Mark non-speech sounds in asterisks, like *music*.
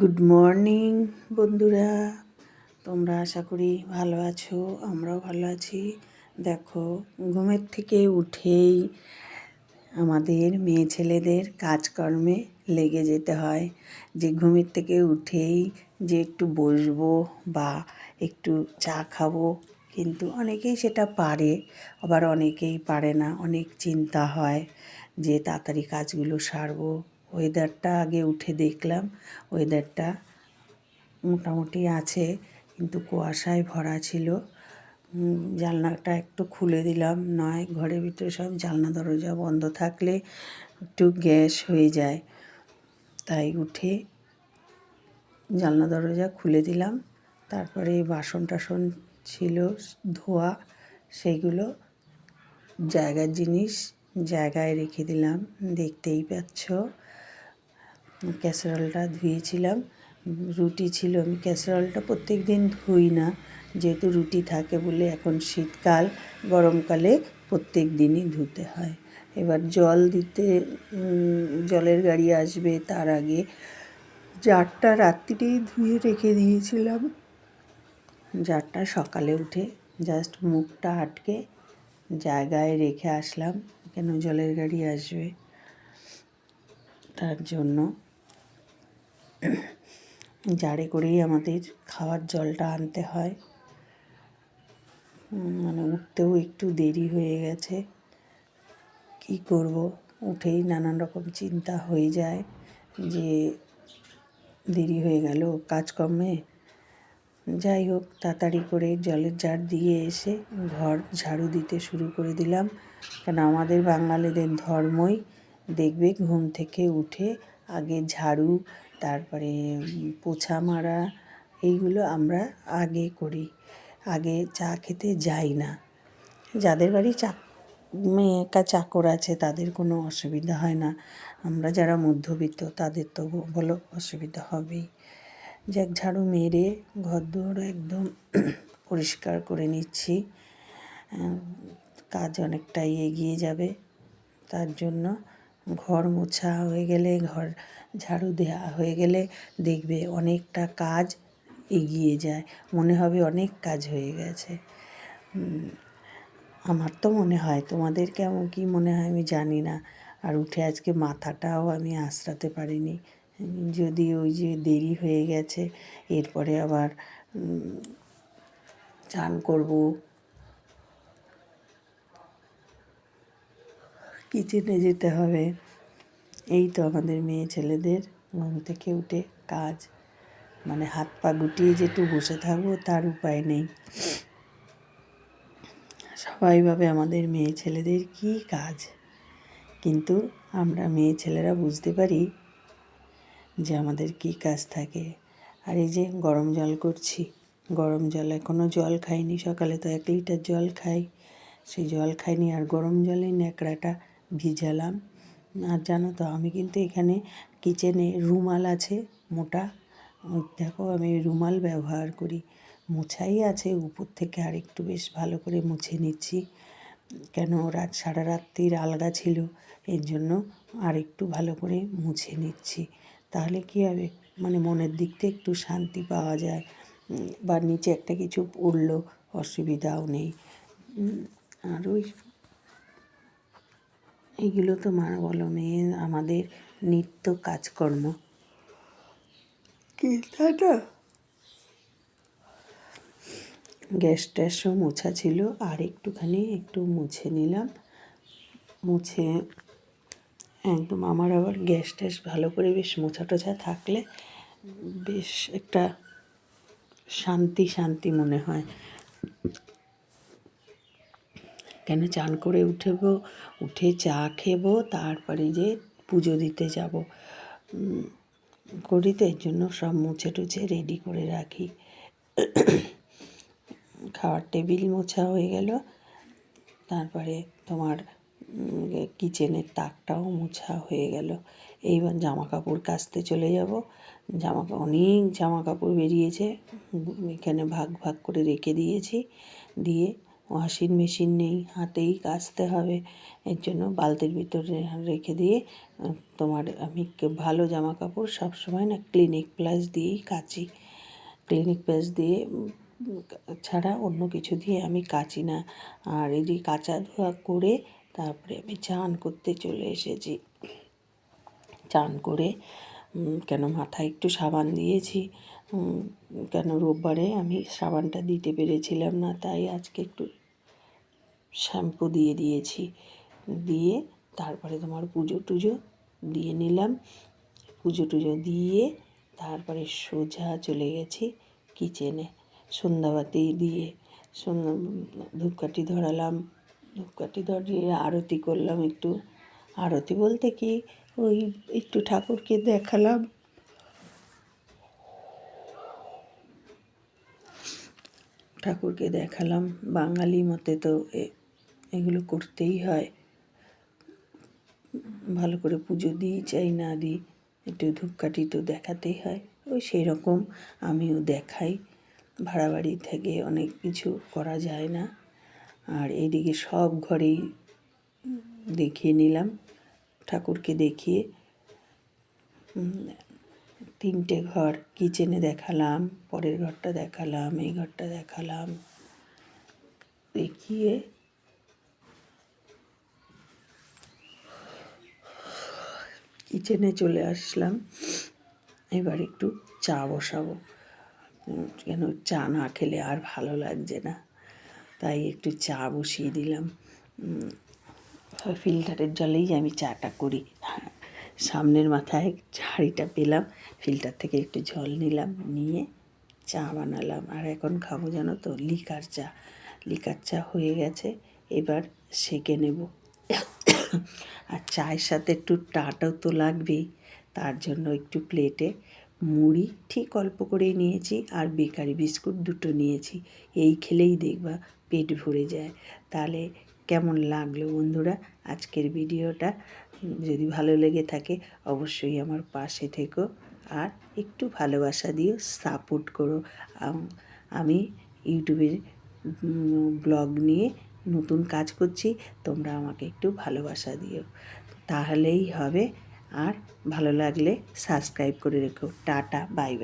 Good morning বন্ধুরা। তোমরা আশা করি ভালো আছো, আমরাও ভালো আছি। দেখো, ঘুমের থেকে উঠেই আমাদের মেয়ে ছেলেদের কাজকর্মে লেগে যেতে হয়। যে ঘুমের থেকে উঠেই যে একটু বসবো বা একটু চা খাব, কিন্তু অনেকেই সেটা পারে, আবার অনেকেই পারে না। অনেক চিন্তা হয় যে তাড়াতাড়ি কাজগুলো সারবো ওয়েদারটা আগে উঠে দেখলাম। ওয়েদারটা মোটামুটি আছে, কিন্তু কুয়াশায় ভরা ছিল। জানলাটা একটু খুলে দিলাম। নয়, ঘরের ভিতরে সব জানলা, দরজা বন্ধ থাকলে একটু গ্যাস হয়ে যায়। তাই উঠে জানলা, দরজা খুলে দিলাম। তারপরে বাসন টাসন ছিল, ধোয়া সেইগুলো জায়গার জিনিস জায়গায় রেখে দিলাম। দেখতেই পাচ্ছ। ক্যাসারোলটা ধুয়েছিলাম। রুটি ছিল, আমি ক্যাসারোলটা প্রত্যেক দিন ধুই না। যেহেতু রুটি থাকে বলে এখন শীতকাল, গরমকালে প্রত্যেক দিনই ধুতে হয়। এবার জল দিতে জলের গাড়ি আসবে তার আগে জারটা রাত্রিরেই ধুয়ে রেখে দিয়েছিলাম। জারটা সকালে উঠে জাস্ট মুখটা আটকে জায়গায় রেখে আসলাম, কেন জলের গাড়ি আসবে? তার জন্য জারে করেই আমাদের খাওয়ার জলটা আনতে হয়। মানে উঠতেও একটু দেরি হয়ে গেছে। কি করব? উঠেই নানান রকম চিন্তা হয়ে যায় যে দেরি হয়ে গেল কাজকর্মে। যাই হোক, তাড়াতাড়ি করে জলের জার দিয়ে এসে ঘর ঝাড়ু দিতে শুরু করে দিলাম। কেন আমাদের বাঙালিদের ধর্মই দেখবে ঘুম থেকে উঠে আগে ঝাড়ু তারপরে পোছা মারা, এইগুলো আমরা আগে করি। আগে চা খেতে যাই না। যাদের বাড়ি চা মেয়েকা চাকর আছে, তাদের কোনো অসুবিধা হয় না। আমরা যারা মধ্যবিত্ত, তাদের তো বলো অসুবিধা হবেই। যাক, ঝাড়ু মেরে ঘরদোর একদম *clears throat* পরিষ্কার করে নিচ্ছি। কাজ অনেকটাই এগিয়ে যাবে। তার জন্য ঘর মোছা হয়ে গেলে, ঘর ঝাড়ু দেওয়া হয়ে গেলে দেখবে অনেকটা কাজ এগিয়ে যায়। মনে হবে অনেক কাজ হয়ে গেছে। আমার তো মনে হয়, তোমাদের কেমন কী মনে হয় আমি জানি না। আর উঠে আজকে মাথাটাও আমি আঁচড়াতে পারিনি। যদি ওই যে দেরি হয়ে গেছে, এরপরে আবার চান করব। কিচেনে যেতে হবে। এই তো আমাদের মেয়ে ছেলেদের ঘুম থেকে উঠে কাজ। মানে হাত পা গুটিয়ে যেটু বসে থাকব, তার উপায় নেই। সবাই ভাবে আমাদের মেয়ে ছেলেদের কী কাজ? কিন্তু আমরা মেয়ে ছেলেরা বুঝতে পারি যে আমাদের কী কাজ থাকে। আর এই যে গরম জল করছি, গরম জল এখনও জল খাইনি, সকালে তো এক লিটার জল খাই। সেই জল খাইনি আর গরম জলে ন্যাকড়াটা ভিজালাম। আর জানো তো, আমি কিন্তু এখানে কিচেনে রুমাল আছে, মোটা। দেখো, আমি রুমাল ব্যবহার করি। মোছাই আছে, উপর থেকে আর একটু বেশ ভালো করে মুছে নিচ্ছি। কেন, রাত, সারা রাত্রির আলগা ছিল, এর জন্য আর একটু ভালো করে মুছে নিচ্ছি। তাহলে কী হবে? মানে মনের দিক থেকে একটু শান্তি পাওয়া যায়। বা নিচে একটা কিছু পড়ল, অসুবিধাও নেই। আর ওই এগুলো তো মা বলো মেয়ে আমাদের নিত্য কাজকর্ম। গ্যাস ট্যাসও মোছা ছিল আর একটুখানি একটু মুছে নিলাম। মুছে একদম আমার আবার গ্যাস ট্যাস ভালো করে বেশ মোছা টোছা থাকলে বেশ একটা শান্তি শান্তি মনে হয়। কেন চান করে উঠেবো? উঠে চা খেবো, তারপরে যে পুজো দিতে যাব। করিতে জন্য সব মুছে টুছে রেডি করে রাখি। খাওয়ার টেবিল মোছা হয়ে গেল। তারপরে তোমার কিচেনের তাকটাও মোছা হয়ে গেল। এইবার জামা কাপড় কাচতে চলে যাব। জামা, অনেক জামা কাপড় বেরিয়েছে। এখানে ভাগ ভাগ করে রেখে দিয়েছি। দিয়ে ওয়াশিং মেশিন নেই, হাতেই কাচতে হবে। এর জন্য বালতির ভিতরে রেখে দিয়ে তোমার আমি ভালো জামা কাপড় সবসময় না ক্লিনিক প্লাস দিয়েই কাচি। ক্লিনিক প্লাস দিয়ে ছাড়া অন্য কিছু দিয়ে আমি কাচি না। আর এই যে কাচা ধোয়া করে তারপরে আমি চান করতে চলে এসেছি। চান করে কেন মাথায় একটু সাবান দিয়েছি। কেন রোববারে আমি সাবানটা দিতে পেরেছিলাম না, তাই আজকে একটু শ্যাম্পু দিয়ে দিয়েছি। দিয়ে তারপরে তোমার পুজো টুজো দিয়ে নিলাম। পুজো টুজো দিয়ে তারপরে সোজা চলে গেছি কিচেনে সন্ধ্যাবাতি দিয়ে সন্ধ্যা, ধূপকাঠি ধরালাম। ধূপকাঠি ধরিয়ে আরতি করলাম একটু। আরতি বলতে কি? ওই একটু ঠাকুরকে দেখালাম। ঠাকুরকে দেখালাম। বাঙালি মতে তো এগুলো করতেই হয়। ভালো করে পুজো দিই, চাই না দিই, একটু ধূপকাঠি তো দেখাতেই হয়। ওই সেই রকম আমিও দেখাই। ভাড়া বাড়ি থেকে অনেক কিছু করা যায় না। আর এদিকে সব ঘরেই দেখিয়ে নিলাম, ঠাকুরকে দেখিয়ে। তিনটে ঘর কিচেনে দেখালাম, পরের ঘরটা দেখালাম, এই ঘরটা দেখালাম। দেখিয়ে কিচেনে চলে আসলাম। এবার একটু চা বসাবো। কেন চা না খেলে আর ভালো লাগছে না। তাই একটু চা বসিয়ে দিলাম। ফিল্টারের জলেই আমি চাটা করি। সামনের মাথায় হাঁড়িটা পেলাম। ফিল্টার থেকে একটু জল নিলাম, নিয়ে চা বানালাম। আর এখন খাব জানো তো, লিকার চা। লিকার চা হয়ে গেছে। এবার সেকে নেব। আর চায়ের সাথে একটু টাটাও তো লাগবেই। তার জন্য একটু প্লেটে মুড়ি ঠিক অল্প করেই নিয়েছি আর বেকারি বিস্কুট দুটো নিয়েছি। এই খেলেই দেখবা পেট ভরে যায়। তাহলে কেমন লাগল বন্ধুরা আজকের ভিডিওটা? যদি ভালো লেগে থাকে অবশ্যই আমার পাশে থেকো আর একটু ভালোবাসা দিও, সাপোর্ট করো। আমি ইউটিউবের ব্লগ নিয়ে নতুন কাজ করছি, তোমরা আমাকে একটু ভালোবাসা দিও। তাহলেই হবে। আর ভালো লাগলে সাবস্ক্রাইব করে রেখো। Tata, bye bye.